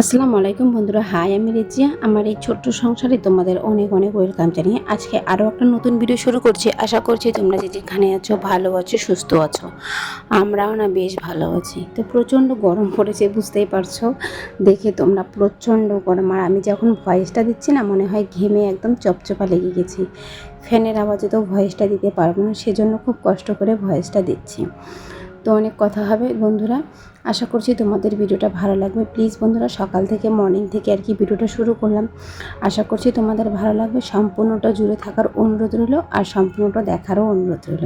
আসসালামু আলাইকুম বন্ধুরা, হাই, আমি রেজিয়া। আমার এই ছোট্ট সংসারে তোমাদের অনেক অনেক ওয়েলকাম জানিয়ে আজকে আরও একটা নতুন ভিডিও শুরু করছি। আশা করছি তোমরা যে যেখানে আছো, ভালো আছো, সুস্থ আছো। আমরাও না বেশ ভালো আছি। তো প্রচণ্ড গরম পড়েছে, বুঝতেই পারছ? দেখে তোমরা প্রচণ্ড গরম। আর আমি যখন ভয়েসটা দিচ্ছি না, মনে হয় ঘেমে একদম চপচপা লেগে গেছি। ফ্যানের আওয়াজে তো ভয়েসটা দিতে পারব না, সেজন্য খুব কষ্ট করে ভয়েসটা দিচ্ছি। তো অনেক কথা হবে বন্ধুরা। আশা করছি তোমাদের ভিডিওটা ভালো লাগবে। প্লিজ বন্ধুরা, সকাল থেকে মর্নিং থেকে আর কি ভিডিওটা শুরু করলাম। আশা করছি তোমাদের ভালো লাগবে। সম্পূর্ণটা জুড়ে থাকার অনুরোধ রইল আর সম্পূর্ণটা দেখারও অনুরোধ রইল।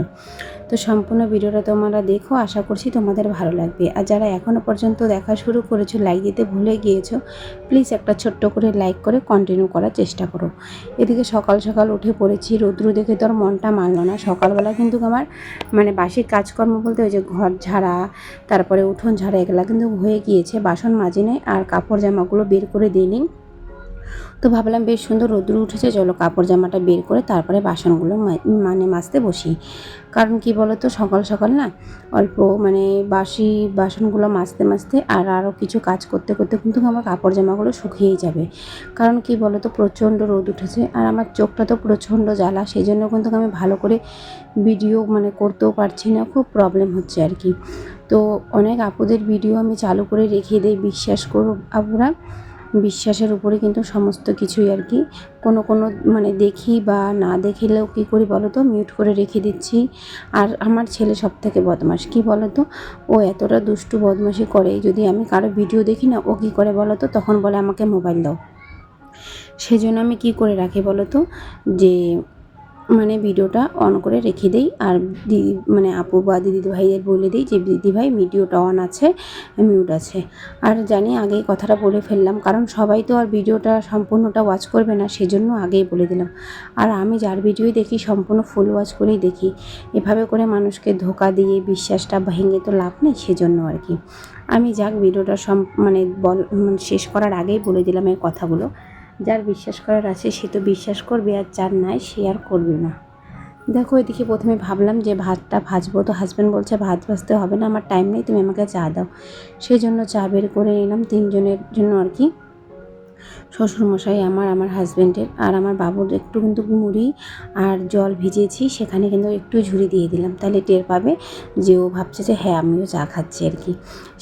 তো সম্পূর্ণ ভিডিওটা তোমরা দেখো, আশা করছি তোমাদের ভালো লাগবে। আর যারা এখনও পর্যন্ত দেখা শুরু করেছ লাইক দিতে ভুলে গিয়েছো প্লিজ একটা ছোট্ট করে লাইক করে কন্টিনিউ করার চেষ্টা করো। এদিকে সকাল সকাল উঠে পড়েছি, রৌদ্র দেখে তোর মনটা মানলো না। সকালবেলা কিন্তু আমার মানে বাসির কাজকর্ম বলতে ওই যে ঘর ঝাড়া, তারপরে উঠোন ঝাড়া, এগুলা কিন্তু হয়ে গিয়েছে। বাসন মাজি নেই, আর কাপড় জামাগুলো বের করে দিইনি। তো ভাবলাম বেশ সুন্দর রোদ্র উঠেছে, চলো কাপড় জামাটা বের করে তারপরে বাসনগুলো মানে মাজতে বসি। কারণ কি বলো তো সকাল সকাল না অল্প মানে বাসি বাসনগুলো মাজতে মাজতে আর আরও কিছু কাজ করতে করতে কিন্তু আমার কাপড় জামাগুলো শুকিয়েই যাবে। কারণ কি বলো তো প্রচণ্ড রোদ উঠেছে আর আমার চোখটা তো প্রচণ্ড জ্বালা, সেই জন্য কিন্তু আমি ভালো করে ভিডিও মানে করতেও পারছি না, খুব প্রবলেম হচ্ছে আর কি। তো অনেক আপুদের ভিডিও আমি চালু করে রেখে দিই, বিশ্বাস করো আপুরা। বিশ্বাসের উপরে কিন্তু সমস্ত কিছুই আর কি। কোনো কোনো মানে দেখি বা না দেখিলেও কী করি বলো তো মিউট করে রেখে দিচ্ছি। আর আমার ছেলে সব থেকে বদমাস কী বলো তো ও এতটা দুষ্টু বদমাশি করে, যদি আমি কারও ভিডিও দেখি না, ও কী করে বলো তো তখন বলে আমাকে মোবাইল দাও। সেজন্য আমি কি করে রাখি বলো তো যে মানে ভিডিওটা অন করে রেখে দেই। আর দিদি মানে আপু বা দিদি ভাইদের বলে দিই যে দিদি ভাই ভিডিওটা অন আছে মিউট আছে। আর জানি আগেই কথাটা বলে ফেললাম, কারণ সবাই তো আর ভিডিওটা সম্পূর্ণটা ওয়াচ করবে না, সেজন্য আগেই বলে দিলাম। আর আমি যার ভিডিওই দেখি, সম্পূর্ণ ফুল ওয়াচ করেই দেখি। এভাবে করে মানুষকে ধোকা দিয়ে, বিশ্বাসটা ভেঙে তো লাভ নেই, সেজন্য আর কি। আমি যাক, ভিডিওটা সম মানে বল মানে শেষ করার আগেই বলে দিলাম এই কথাগুলো। যার বিশ্বাস করার আছে, সে তো বিশ্বাস করবে আর যার নাই, সে আর করবে না। দেখো, এদিকে প্রথমে ভাবলাম যে ভাতটা ভাজবো তো হাজব্যান্ড বলছে, ভাত ভাজতে হবে না, আমার টাইম নেই, তুমি আমাকে চা দাও। সেই জন্য চা বের করে নিলাম, তিনজনের জন্য আর কি। শ্বশুরমশাই, আমার আমার হাজব্যান্ডের আর আমার বাবুর একটু কিন্তু মুড়ি আর জল ভিজেছি সেখানে কিন্তু একটু ঝুড়ি দিয়ে দিলাম। তাহলে টের পাবে যে ও ভাবছে যে হ্যাঁ আমিও চা খাচ্ছি আর কি।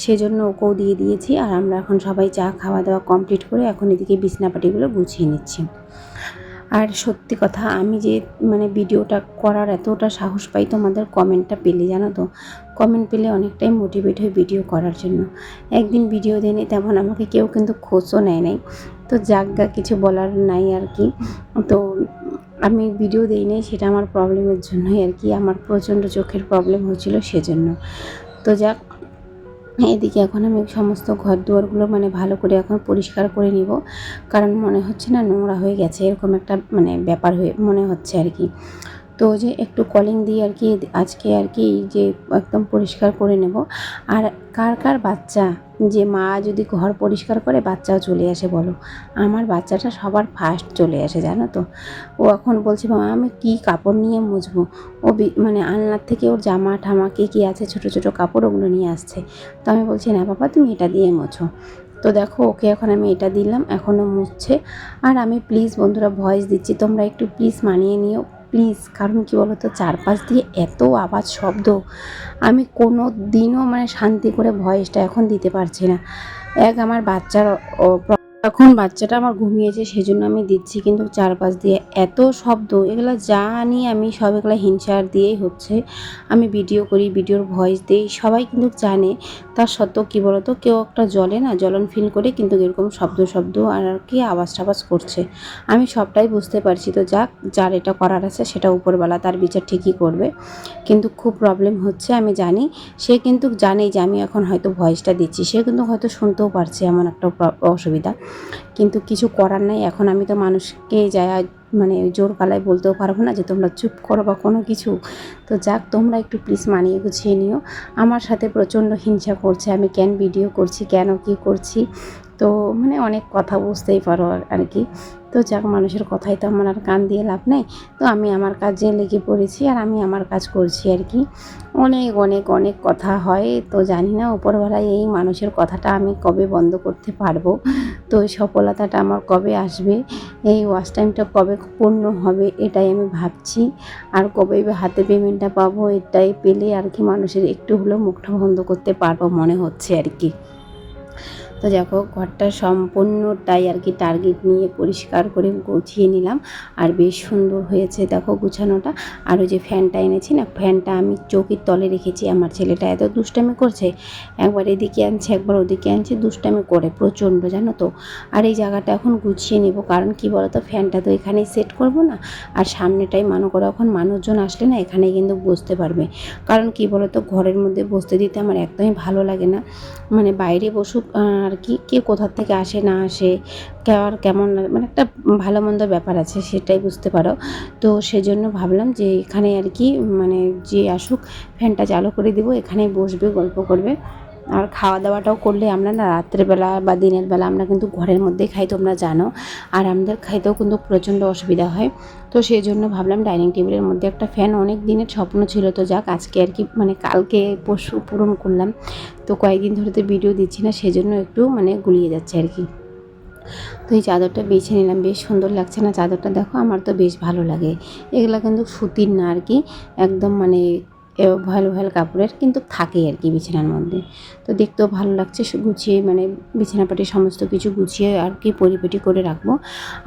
সেজন্য ওকেও দিয়ে দিয়েছি আর আমরা এখন সবাই চা খাওয়া দাওয়া কমপ্লিট করে এখন এদিকে বিছনাপাটিগুলো গুছিয়ে নিচ্ছি। আর সত্যি কথা, আমি যে মানে ভিডিওটা করার এতটা সাহস পাই তোমাদের কমেন্টটা পেলে, জানো তো? কমেন্ট পেলে অনেকটাই মোটিভেট হয় ভিডিও করার জন্য। একদিন ভিডিও দেয়নি, তেমন আমাকে কেউ কিন্তু খোঁজও নেয় নাই। তো যাজ্ঞা কিছু বলার নাই আর কি। তো আমি ভিডিও দিই নাই, সেটা আমার প্রবলেমের জন্যই আর কি। আমার প্রচণ্ড চোখের প্রবলেম হয়েছিল সেজন্য। তো যাক এদিকে এখন আমি সমস্ত ঘর দুয়ারগুলো মানে ভালো করে এখন পরিষ্কার করে নিব। কারণ মনে হচ্ছে না নোংরা হয়ে গেছে, এরকম একটা মানে ব্যাপার হয়ে, মনে হচ্ছে আর কি। তো যে একটু কলিং দিয়ে আর কি, আজকে আর কি যে একদম পরিষ্কার করে নেব। আর কার কার বাচ্চা? যে মা যদি ঘর পরিষ্কার করে, বাচ্চাও চলে আসে, বলো। আমার বাচ্চাটা সবার ফার্স্ট চলে আসে, জানো তো। ও এখন বলছে, মা, আমি কি কাপড় নিয়ে মুছবো? ও মানে আলনার থেকে ওর জামা ঠামা কী কী আছে, ছোট ছোট কাপড় ওগুলো নিয়ে আসছে। তো আমি বলছি, না বাবা, তুমি এটা দিয়ে মোছো। তো দেখো, ওকে এখন আমি এটা দিলাম, এখনও মুছছে। আর আমি প্লিজ বন্ধুরা ভয়েস দিচ্ছি, তোমরা একটু প্লিজ মানিয়ে নিও। প্লিজ, কারণ কি বলতো, চারপাশ দিয়ে এত আওয়াজ শব্দ, আমি কোনো দিনও মানে শান্তি করে ভয়েসটা এখন দিতে পারছি না। এক আমার বাচ্চার এখন বাচ্চাটা আমার ঘুমিয়েছে, সেজন্য আমি দিচ্ছি কিন্তু চারপাশ দিয়ে এত শব্দ, এগুলো জানি আমি সব এগুলো হিংসার দিয়েই হচ্ছে। আমি ভিডিও করি, ভিডিওর ভয়েস দিই, সবাই কিন্তু জানে, তার সত্ত্বেও কী বলতো, কেউ একটা জলে না জলন ফিল করে কিন্তু এরকম শব্দ শব্দ আর আর কি আওয়াজ টাওয়াজ করছে। আমি সবটাই বুঝতে পারছি, তো যাক, যার এটা করার আছে সেটা উপরবেলা তার বিচার ঠিকই করবে। কিন্তু খুব প্রবলেম হচ্ছে, আমি জানি, সে কিন্তু জানে যে আমি এখন হয়তো ভয়েসটা দিচ্ছি, সে কিন্তু হয়তো শুনতেও পারছে এমন একটা অসুবিধা। কিন্তু কিছু করার নাই। এখন আমি তো মানুষকে যায় মানে জোর গালায় বলতেও পারব না যে তোমরা চুপ করো বা কোনো কিছু। তো যাক, তোমরা একটু প্লিজ মানিয়ে গুছিয়ে নিও। আমার সাথে প্রচণ্ড হিংসা করছে, আমি কেন ভিডিও করছি, কেন কি করছি? তো মানে অনেক কথা বুঝতেই পারো আর- কি। তো যাক, মানুষের কথাই তো আমার আর কান দিয়ে লাভ নেই। তো আমি আমার কাজে লেগে পড়েছি আর আমি আমার কাজ করছি আর কি। অনেক অনেক অনেক কথা হয়। তো জানি না উপরবেলায় এই মানুষের কথাটা আমি কবে বন্ধ করতে পারব? তো সফলতাটা আমার কবে আসবে? এই ওয়াচ টাইমটা কবে পূর্ণ হবে? এটাই আমি ভাবছি। আর কবে হাতে পেমেন্টটা পাবো? এটাই পেলে আর কি মানুষের একটু হলেও মুখটা বন্ধ করতে পারব মনে হচ্ছে আর কি। তো দেখো, ঘরটা সম্পূর্ণটাই আর কি টার্গেট নিয়ে পরিষ্কার করে গুছিয়ে নিলাম। আর বেশ সুন্দর হয়েছে দেখো গুছানোটা। আর ওই যে ফ্যানটা এনেছি না, ফ্যানটা আমি চৌকির তলে রেখেছি। আমার ছেলেটা এত দুষ্টামি করছে, একবার এদিকে আনছে, একবার ওদিকে আনছে, দুষ্টামি করে প্রচণ্ড জানো তো। আর এই জায়গাটা এখন গুছিয়ে নেব, কারণ কি বলতো, ফ্যানটা তো এখানেই সেট করব না। আর সামনেটাই মানো করে এখন মানুষজন আসলে না এখানে কিন্তু বসতে পারবে। কারণ কি বলতো, ঘরের মধ্যে বসতে দিতে আমার একদমই ভালো লাগে না। মানে বাইরে বসুক আর কি, কে কোথার থেকে আসে, না আসে কেমন কেমন মানে একটা ভালো মন্দ ব্যাপার আছে সেটাই বুঝতে পারো। তো সেজন্য ভাবলাম যে এখানে আর কি মানে যে আসুক ফ্যানটা চালু করে দিব, এখানেই বসবে, গল্প করবে। আর খাওয়া দাওয়াটাও করলে আমরা না রাত্রেবেলা বা দিনের বেলা আমরা কিন্তু ঘরের মধ্যেই খাই, তোমরা জানো। আর আমাদের খাইতেও কিন্তু প্রচণ্ড অসুবিধা হয়। তো সেই জন্য ভাবলাম ডাইনিং টেবিলের মধ্যে একটা ফ্যান, অনেক দিনের স্বপ্ন ছিল তো যাক, আজকে আর কি মানে কালকে পশু পূরণ করলাম। তো কয়েকদিন ধরে তো ভিডিও দিচ্ছি না, সেজন্য একটু মানে গুলিয়ে যাচ্ছে আর কি। তো এই চাদরটা বেছে নিলাম, বেশ সুন্দর লাগছে না চাদরটা? দেখো, আমার তো বেশ ভালো লাগে। এগুলো কিন্তু সুতির না আর কি, একদম মানে ভয়েল ভয়েল কাপড়ের কিন্তু থাকে আর কি বিছানার মধ্যে। তো দেখতেও ভালো লাগছে গুছিয়ে মানে বিছানাপাটি সমস্ত কিছু গুছিয়ে আর কি পরিপেটি করে রাখব।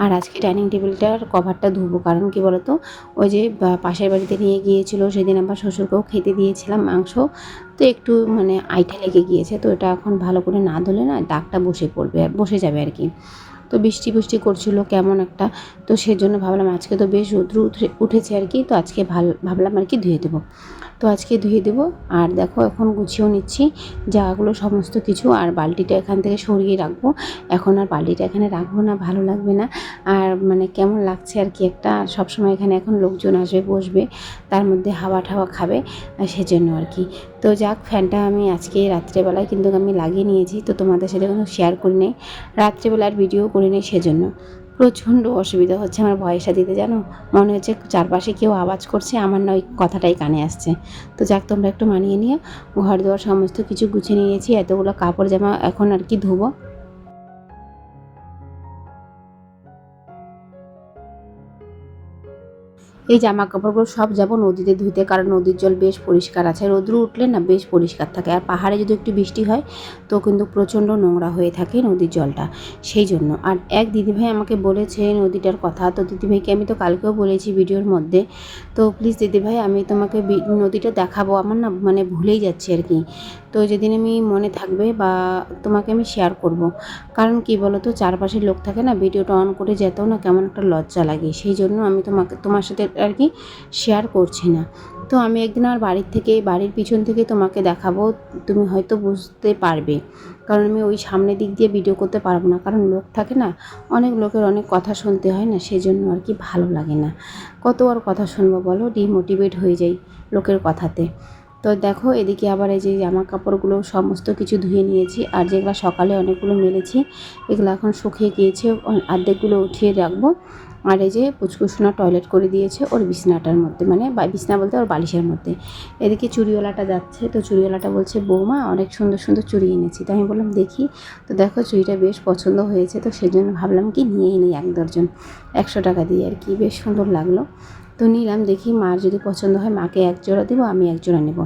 আর আজকে ডাইনিং টেবিলটার কভারটা ধুবো, কারণ কি বলতো? ওই যে পাশের বাড়িতে নিয়ে গিয়েছিল, সেদিন আবার শ্বশুরকেও খেতে দিয়েছিলাম মাংস। তো একটু মানে আইটা লেগে গিয়েছে, তো এটা এখন ভালো করে না ধুলে না দাগটা বসে পড়বে আর বসে যাবে আর কি। তো বৃষ্টি বৃষ্টি করছিল, কেমন একটা। তো সেজন্য ভাবলাম আজকে তো বেশ রৌদ্র উঠে, উঠেছে আর কি, তো আজকে ভালো, ভাবলাম আর কি ধুয়ে দেবো। তো আজকে ধুয়ে দেবো। আর দেখো, এখন গুছিয়েও নিচ্ছি। জায়গাগুলো সমস্ত কিছু আর বালতিটা এখান থেকে সরিয়ে রাখব। এখন আর বালতিটা এখানে রাখব না, ভালো লাগবে না। আর মানে কেমন লাগছে আর কি একটা, সবসময় এখানে এখন লোকজন আসবে, বসবে, তার মধ্যে হাওয়া ঠাওয়া খাবে সেজন্য আর কি। তো যাক, ফ্যানটা আমি আজকে রাত্রেবেলায় কিন্তু আমি লাগিয়ে নিয়েছি, তো তোমাদের সাথে কোনো শেয়ার করি নেই। রাত্রেবেলার ভিডিও করি নেই সেজন্য। প্রচণ্ড অসুবিধা হচ্ছে আমার ভয়েসটা দিতে, জানো? মনে হচ্ছে চারপাশে কেউ আওয়াজ করছে, আমার না ওই কথাটাই কানে আসছে। তো যাক, তোমরা একটু মানিয়ে নিও। ঘর দুয়ার সমস্ত কিছু গুছিয়ে নিয়েছি, এতগুলো কাপড় জামা এখন আর কি ধুবো। এই জামা কাপড়গুলো সব যাব নদীতে ধুতে কারণ নদীর জল বেশ পরিষ্কার আছে। রোদ্রু উঠলে না বেশ পরিষ্কার থাকে। আর পাহাড়ে যদি একটু বৃষ্টি হয়, তো কিন্তু প্রচণ্ড নোংরা হয়ে থাকে নদীর জলটা। সেই জন্য। আর এক দিদিভাই আমাকে বলেছে নদীটার কথা। তো দিদিভাইকে আমি তো কালকেও বলেছি ভিডিওর মধ্যে। তো প্লিজ দিদিভাই, আমি তোমাকে নদীটা দেখাবো। আমার না মানে ভুলেই যাচ্ছি আর কি। তো যেদিন আমি মনে থাকবে বা তোমাকে আমি শেয়ার করব। কারণ কি বলো তো চারপাশের লোক থাকে না ভিডিওটা অন করে যেতেও না কেমন একটা লজ্জা লাগে। সেই জন্য আমি তোমাকে, তোমার সাথে আর কি শেয়ার করছি না। তো আমি একদিন আর বাড়ির থেকে, বাড়ির পিছন থেকে তোমাকে দেখাবো, তুমি হয়তো বুঝতে পারবে। কারণ আমি ওই সামনের দিক দিয়ে ভিডিও করতে পারব না। কারণ লোক থাকে না, অনেক লোকের অনেক কথা শুনতে হয় না, সেই জন্য আর কি ভালো লাগে না। কত আর কথা শুনব বলো ডিমোটিভেট হয়ে যাই লোকের কথাতে। তো দেখো, এদিকে আবার এই যে জামা কাপড়গুলো সমস্ত কিছু ধুয়ে নিয়েছি। আর যেগুলো সকালে অনেকগুলো মেলেছি, এগুলো এখন শুকিয়ে গিয়েছে অর্ধেকগুলো উঠিয়ে রাখব। আর এই যে পুচকুসোনা টয়লেট করে দিয়েছে ওর বিছনাটার মধ্যে মানে বিছনা বলতে ওর বালিশের মধ্যে। এদিকে চুড়িওয়ালাটা যাচ্ছে, তো চুড়িওয়ালাটা বলছে, বৌমা, অনেক সুন্দর সুন্দর চুরি এনেছি। তো আমি বললাম, দেখি। তো দেখো, চুড়িটা বেশ পছন্দ হয়েছে, তো সেজন্য ভাবলাম কি নিয়েই নিই এক দর্জন। একশো টাকা দিয়ে আর কি, বেশ সুন্দর লাগল। তো নিলাম, দেখি মার যদি পছন্দ হয়, মাকে এক জোড়া দিব, আমি এক জোড়া নেব।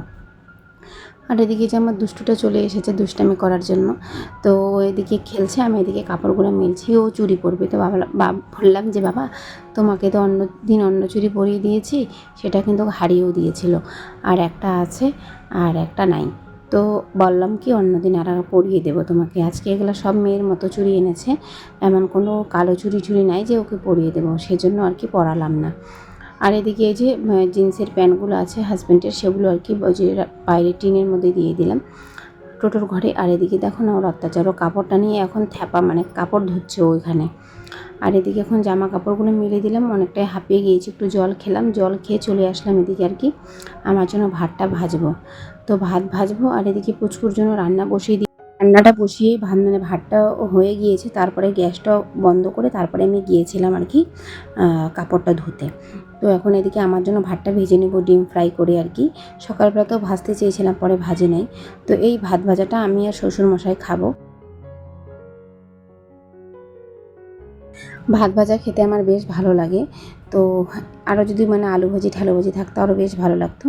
আর এদিকে যে আমার দুষ্টুটা চলে এসেছে দুষ্টামি করার জন্য, তো এদিকে খেলছে, আমি এদিকে কাপড়গুলো মিলছি, ও চুরি পরবে। তো বাবা, বা, বললাম যে, বাবা, তোমাকে তো অন্য দিন অন্য চুরি পরিয়ে দিয়েছি, সেটা কিন্তু হারিয়েও দিয়েছিল। আর একটা আছে, আর একটা নাই। তো বললাম কি অন্যদিন আর আর পরিয়ে দেবো তোমাকে। আজকে এগুলো সব মেয়ের মতো চুরি এনেছে, এমন কোনো কালো চুরি চুরি নাই যে ওকে পরিয়ে দেবো। সেজন্য আর কি পরালাম না। আর এদিকে এই যে জিন্সের প্যান্টগুলো আছে হাজব্যান্ডের সেগুলো আর কি যে বাইরে টিনের মধ্যে দিয়ে দিলাম টোটোর ঘরে। আর এদিকে দেখো না, ওর অত্যাচার, ও কাপড়টা নিয়ে এখন থ্যাপা মানে কাপড় ধুচ্ছে ওইখানে। আর এদিকে এখন জামা কাপড়গুলো মেলে দিলাম, অনেকটাই হাঁপিয়ে গিয়েছি, একটু জল খেলাম, জল খেয়ে চলে আসলাম এদিকে আর কি। আমার জন্য ভাতটা ভাজবো। তো ভাত ভাজবো, আর এদিকে পুচকুর জন্য রান্না বসিয়ে রান্নাটা বসিয়ে ভাত মানে ভাতটা হয়ে গিয়েছে, তারপরে গ্যাসটা বন্ধ করে তারপরে আমি গিয়েছিলাম আর কি কাপড়টা ধুতে। তো এখন এদিকে আমার জন্য ভাতটা ভেজে নেব, ডিম ফ্রাই করে আর কি। সকালবেলা তো ভাজতে চেয়েছিলাম, পরে ভাজে নেই। তো এই ভাত ভাজাটা আমি আর শ্বশুরমশাই খাব। ভাত ভাজা খেতে আমার বেশ ভালো লাগে। তো আরও যদি মানে আলু ভাজি, ঠালু ভাজি থাকতো আরও বেশ ভালো লাগতো।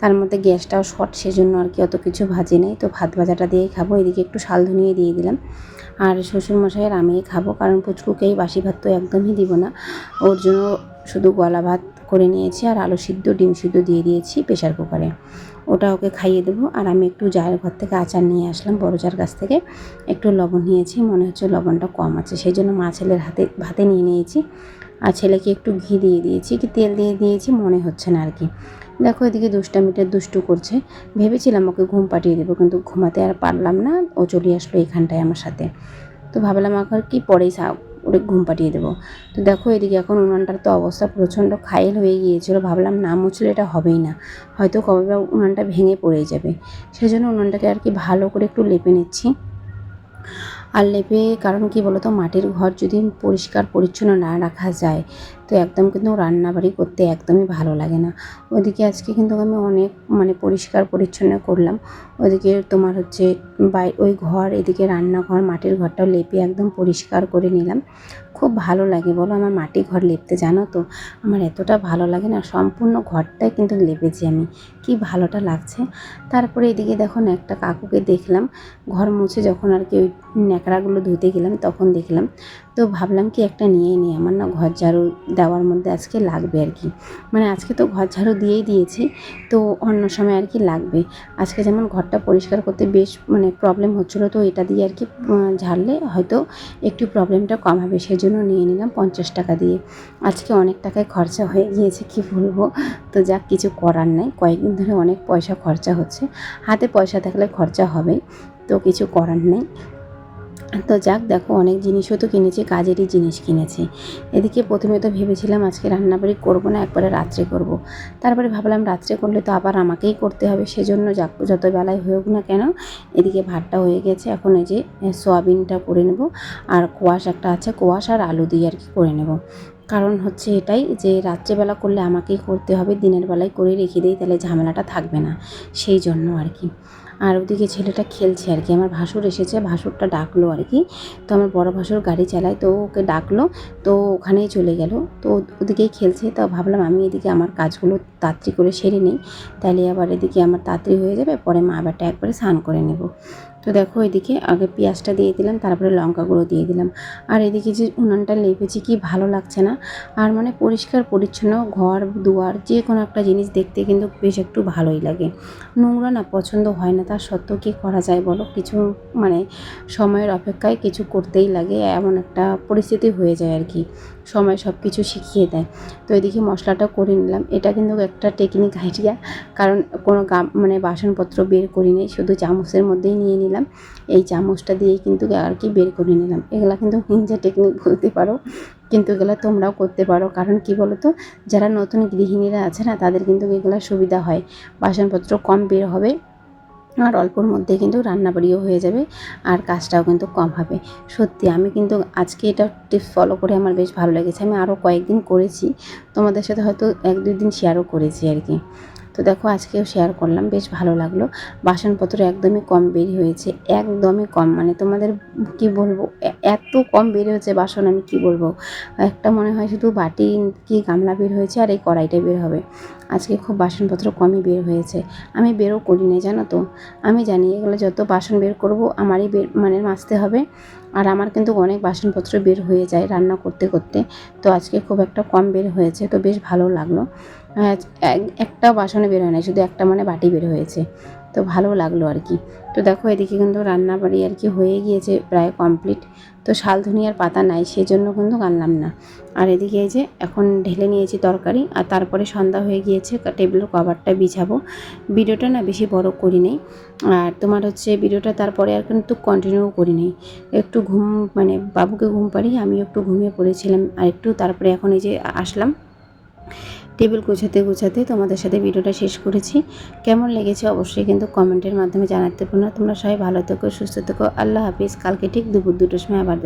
তার মধ্যে গ্যাসটাও শর্ট, সেজন্য আর কি অত কিছু ভাজি নেই। তো ভাত ভাজাটা দিয়েই খাব, এদিকে একটু শাল ধনিয়ে দিয়ে দিলাম। আর শ্বশুরমশাইয়ের আমি খাব, কারণ পুচকুকেই বাসি ভাত তো একদমই দিব না। ওর জন্য শুধু গলা ভাত করে নিয়েছি আর আলু সিদ্ধ, ডিম সিদ্ধ দিয়ে দিয়েছি প্রেশার কুকারে। ওটা ওকে খাইয়ে দেবো আর আমি একটু জায়ের ঘর থেকে আচার নিয়ে আসলাম বড় জার কাছ থেকে। একটু লবণ নিয়েছি, মনে হচ্ছে লবণটা কম আছে, সেই জন্য মা ছেলের হাতে, ভাতে নিয়ে নিয়েছি। আর ছেলেকে একটু ঘি দিয়ে দিয়েছি কি তেল দিয়ে দিয়েছি, মনে হচ্ছে না আর কি। দেখো এদিকে দুষ্টামিটা দুষ্টু করছে। ভেবেছিলাম ওকে ঘুম পাঠিয়ে দেবো, কিন্তু ঘুমাতে আর পারলাম না। ও চলে আসলো এখানটায় আমার সাথে। তো ভাবলাম এখন কি পরেই ওরে ঘুম পাঠিয়ে দেবো। তো দেখো এদিকে এখন উনানটার তো অবস্থা প্রচণ্ড খায়েল হয়ে গিয়েছিল। ভাবলাম না মুছলে এটা হবেই না। হয়তো কবে বা উনানটা ভেঙে পড়ে যাবে। সেই জন্য উনানটাকে আর কি ভালো করে একটু লেপে নিচ্ছি। আর লেপে, কারণ কি বলতো, মাটির ঘর যদি পরিষ্কার, পরিচ্ছন্ন না রাখা যায়, তো একদম কিন্তু রান্নাবাড়ি করতে একদমই ভালো লাগে না। ওদিকে আজকে কিন্তু আমি অনেক মানে পরিষ্কার, পরিচ্ছন্ন করলাম। ওদিকে তোমার হচ্ছে বাই, ওই ঘর, এদিকে রান্নাঘর, মাটির ঘরটাও লেপে একদম পরিষ্কার করে নিলাম। খুব ভালো লাগে। বলো আমার মাটি ঘর লেপতে, জানো তো? আমার এতটা ভালো লাগে না, সম্পূর্ণ ঘরটাই কিন্তু লেপেছি আমি। কি ভালোটা লাগছে? তারপরে এদিকে দেখো একটা কাকুকে দেখলাম, ঘর মুছে যখন আর কি ওই ন্যাকড়াগুলো ধুতে গেলাম, তখন দেখলাম তো ভাবলাম কি একটা নিয়েই নিই। আমার না ঘর ঝাড়ু দেওয়ার মধ্যে আজকে লাগবে আর কি। মানে আজকে তো ঘর ঝাড়ু দিয়েই দিয়েছি, তো অন্য সময় আর কি লাগবে। আজকে যেমন ঘরটা পরিষ্কার করতে বেশ মানে প্রবলেম হচ্ছিল, তো এটা দিয়ে আর কি ঝাড়লে হয়তো একটু প্রবলেমটা কম হবে। সেই জন্য নিয়ে নিলাম পঞ্চাশ টাকা দিয়ে। আজকে অনেক টাকায় খরচা হয়ে গিয়েছে, কি বলব? তো যাক, কিছু করার নাই। কয়েকদিন ধরে অনেক পয়সা খরচা হচ্ছে। হাতে পয়সা থাকলে খরচা হবেই, তো কিছু করার নেই। তো যাক, দেখো, অনেক জিনিসও তো কিনেছি, কাজেরই জিনিস কিনেছি। এদিকে প্রথমে তো ভেবেছিলাম আজকে রান্না বাড়ি করব না, একবারে রাত্রে করব। তারপরে ভাবলাম রাত্রে করলে তো আবার আমাকেই করতে হবে, সেজন্য যাক, যত বেলায় হোক না কেন, এদিকে ভাতটা হয়ে গেছে। এখন এই যে সোয়াবিনটা সয়াবিনটা করে নেব, আর কোয়াশ একটা আছে, কোয়াশ আর আলু দিয়ে আর কি করে নেব। কারণ হচ্ছে এটাই যে রাত্রেবেলা করলে আমাকেই করতে হবে, দিনের বেলায় করে রেখে দিই, তাহলে ঝামেলাটা থাকবে না। সেই জন্য আর কি। আর ওদিকে ছেলেটা খেলছে আর কি, আমার ভাসুর এসেছে, ভাসুরটা ডাকলো আর কি। তো আমার বড় ভাসুর গাড়ি চালায়, তো ওকে ডাকলো, তো ওখানেই চলে গেল। তো ওদিকেই খেলছে, তো ভাবলাম আমি এদিকে আমার কাজগুলো তাড়াতাড়ি করে সেরে নিই, তাহলে আবার এদিকে আমার তাড়াতাড়ি হয়ে যাবে, পরে মা আবারটা একবারে স্নান করে নেব। তো দেখো এদিকে আগে পেঁয়াজটা দিয়ে দিলাম, তারপরে লঙ্কাগুলো দিয়ে দিলাম। আর এদিকে যে উনানটা লেপেছি কি ভালো লাগছে না। আর মানে পরিষ্কার, পরিচ্ছন্ন ঘর, দুয়ার, যে কোনো একটা জিনিস দেখতে কিন্তু বেশ একটু ভালোই লাগে। নোংরা না পছন্দ হয় না তার সত্ত্বেও কী করা যায় বলো? কিছু মানে সময়ের অপেক্ষায় কিছু করতেই লাগে, এমন একটা পরিস্থিতি হয়ে যায় আর কি। সময় সব কিছু শিখিয়ে দেয়। তো এদিকে মশলাটা করে নিলাম। এটা কিন্তু একটা টেকনিক আইডিয়া কারণ কোনো গা মানে বাসনপত্র বের করি নেই শুধু চামচের মধ্যেই নিয়ে নিলাম। এই চামচটা দিয়েই কিন্তু আর কি বের করে নিলাম। এগুলা কিন্তু নিনজা টেকনিক বলতে পারো, কিন্তু এগুলো তোমরাও করতে পারো। কারণ কি বলো তো যারা নতুন গৃহিণীরা আছে না, তাদের কিন্তু এগুলো সুবিধা হয়। বাসনপত্র কম বের হবে আর অল্পর মধ্যে কিন্তু রান্না বাড়িও হয়ে যাবে আর কাজটাও কিন্তু কম হবে। সত্যি, আমি কিন্তু আজকে এটা টিপস ফলো করে আমার বেশ ভালো লেগেছে। আমি আরও কয়েকদিন করেছি, তোমাদের সাথে হয়তো এক দুই দিন শেয়ারও করেছি আর কি। তো দেখো আজকেও শেয়ার করলাম, বেশ ভালো লাগল। বাসনপত্র একদমই কম বের হয়েছে, একদমই কম। মানে তোমাদের কি বলব এত কম বের হয়েছে বাসন, আমি কি বলব? একটা মনে হয় শুধু বাটি কি গামলা বের হয়েছে আর এই কড়াইটা বের হবে। আজকে খুব বাসনপত্র কমই বের হয়েছে। আমি বেরও করি না জানো তো? আমি জানি এগুলো যত বাসন বের করব, আমারই বের মানে মাজতে হবে। আর আমার কিন্তু অনেক বাসনপত্র বের হয়ে যায় রান্না করতে করতে। তো আজকে খুব একটা কম বের হয়েছে, তো বেশ ভালো লাগল। একটা বাসনে বের হয় না শুধু একটা মানে বাটি বের হয়েছে। তো ভালো লাগল আর কি। তো দেখো, এদিকে কিন্তু রান্না বাড়ি আর কি হয়ে গিয়েছে প্রায় কমপ্লিট তো শাল ধনিয়ার পাতা নাই সেই জন্য কিন্তু আনলাম না। আর এদিকে এই যে এখন ঢেলে নিয়েছি তরকারি, আর তারপরে সন্ধ্যা হয়ে গিয়েছে টেবিলের কভারটা বিছাবো। ভিডিওটা না বেশি বড় করি নেই। আর তোমার হচ্ছে ভিডিওটা তারপরে আর কিন্তু কন্টিনিউ করি নেই। একটু ঘুম মানে বাবুকে ঘুম পাড়িয়ে আমি একটু ঘুমিয়ে পড়েছিলাম, আর একটু তারপরে এখন এই যে আসলাম। টেবিল গোছাতে গোছাতে তোমাদের সাথে ভিডিওটা শেষ করেছি। কেমন লেগেছে অবশ্যই কিন্তু কমেন্টের মাধ্যমে জানাতে পারো না তোমরা সবাই ভালো থেকো, সুস্থ থেকো। আল্লাহ হাফিজ। কালকে ঠিক দুপুর দুটোর সময় আবার